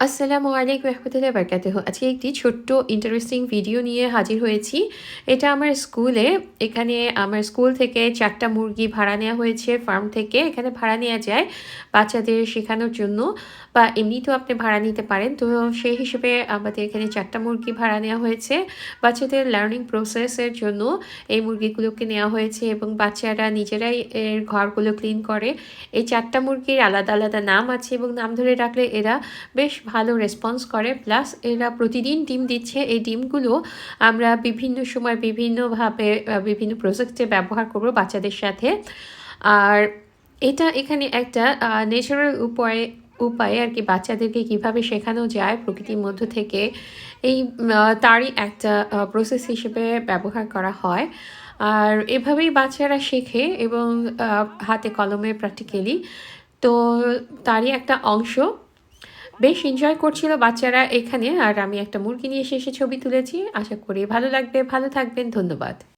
আসসালামু আলাইকুম রহমতুল্লাহ বরকাতুহ। আজকে একটি ছোট্ট ইন্টারেস্টিং ভিডিও নিয়ে হাজির হয়েছি। এটা আমার স্কুলে এখানে আমার স্কুল থেকে চারটা মুরগি ভাড়া নেওয়া হয়েছে ফার্ম থেকে। এখানে ভাড়া নেওয়া যায় বাচ্চাদের শেখানোর জন্য। বা এমনিতেও আপনি ভাড়া নিতে পারেন। তো সেই হিসেবে আমাদের এখানে চারটা মুরগি ভাড়া নেওয়া হয়েছে। বাচ্চাদের লার্নিং প্রসেসের জন্য এই মুরগিগুলোকে নেওয়া হয়েছে এবং বাচ্চারা নিজেরাই এর ঘরগুলো ক্লিন করে। এই চারটা মুরগির আলাদা আলাদা নাম আছে এবং নাম ধরে রাখলে এরা বেশ ভালো রেসপন্স করে। প্লাস এরা প্রতিদিন ডিম দিচ্ছে। এই ডিমগুলো আমরা বিভিন্ন সময় বিভিন্নভাবে বিভিন্ন প্রজেক্টে ব্যবহার করব বাচ্চাদের সাথে। আর এটা এখানে একটা ন্যাচারাল উপায়ে উপায়ে আর কি বাচ্চাদেরকে কীভাবে শেখানো যায় প্রকৃতির মধ্য থেকে। এই তারই একটা প্রসেস হিসেবে ব্যবহার করা হয়। আর এভাবেই বাচ্চারা শেখে এবং হাতে কলমে প্র্যাকটিক্যালি তো তারই একটা অংশ। বেশ এনজয় করছিল বাচ্চারা এখানে। আর আমি একটা মুরগি নিয়ে এসে ছবি তুলেছি। আশা করি ভালো লাগবে। ভালো থাকবেন। ধন্যবাদ।